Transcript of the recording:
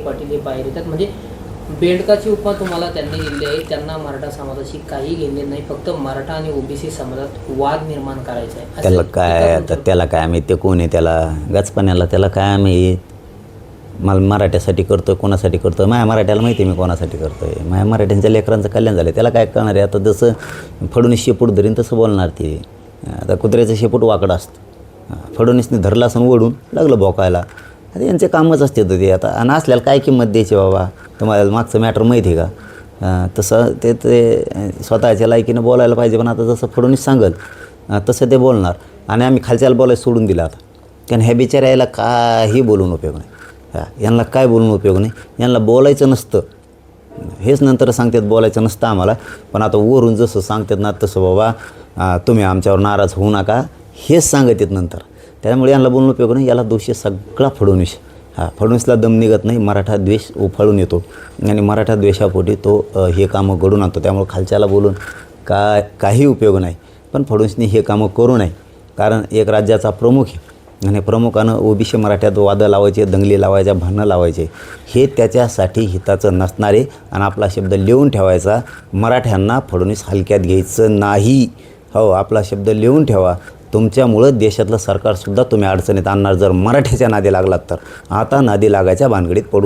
पाटील हे बाहेर येतात. म्हणजे बेडकाची उपमा तुम्हाला त्यांनी दिली आहे. त्यांना मराठा समाजाशी काही घेणे नाही. फक्त मराठा आणि ओबीसी समाजात वाद निर्माण करायचा आहे. त्याला काय आता त्याला काय आम्ही ते कोण आहे? त्याला गचपाण्याला त्याला काय आम्ही मला मराठ्यासाठी करतो कोणासाठी करतो माझ्या मराठ्याला माहिती आहे मी कोणासाठी करतो आहे माझ्या मराठ्यांच्या लेकरांचं कल्याण झालं त्याला काय करणार आहे? आता जसं फडणवीस शेपूट धरीन तसं बोलणार ते. आता कुत्र्याचं शेपूट वाकडं असतं. फडणवीसने धरलं असं ओढून लागलं भोकायला. आता यांचे कामच असते तर ते आता आणि असल्याला काय किंमत द्यायची बाबा? तुम्हाला मागचं मॅटर माहिती आहे का? तसं ते ते स्वतःच्या लायकीनं बोलायला पाहिजे पण आता जसं फडणवीस सांगल तसं ते बोलणार. आणि आम्ही खालच्याला बोलायला सोडून दिलं आता. कारण ह्या बिचाऱ्याला काही बोलून उपयोग नाही. यांना काय बोलून उपयोग नाही? यांना बोलायचं नसतं. हेच नंतर सांगतात बोलायचं नसतं आम्हाला. पण आता वरून जसं सांगतात ना तसं बाबा तुम्ही आमच्यावर नाराज होऊ नका. हेच सांगत नंतर. त्यामुळे यांना बोलून उपयोग नाही. याला दोषी सगळा फडणवीस. हा फडणवीसला दम निघत नाही. मराठा द्वेष उफाळून येतो. आणि मराठा द्वेषापोटी तो हे कामं घडून आणतो त्यामुळे खालच्याला बोलून का काही उपयोग नाही. पण फडणवीसने हे कामं करू नये. कारण एक राज्याचा प्रमुख आहे. आणि प्रमुखानं ओबीसी मराठ्यात वादं लावायचे दंगली लावायच्या भांडणं लावायचे. हे त्याच्यासाठी हिताचं नसणारे आणि आपला शब्द लिहून ठेवायचा मराठ्यांना फडणवीस हलक्यात घ्यायचं नाही. हो आपला शब्द लिहून ठेवा. तुमच्यामुळं देशातलं सरकारसुद्धा तुम्ही अडचणीत आणणार. जर मराठीच्या नादी लागलात तर. आता नादी लागायच्या भानगडीत पडून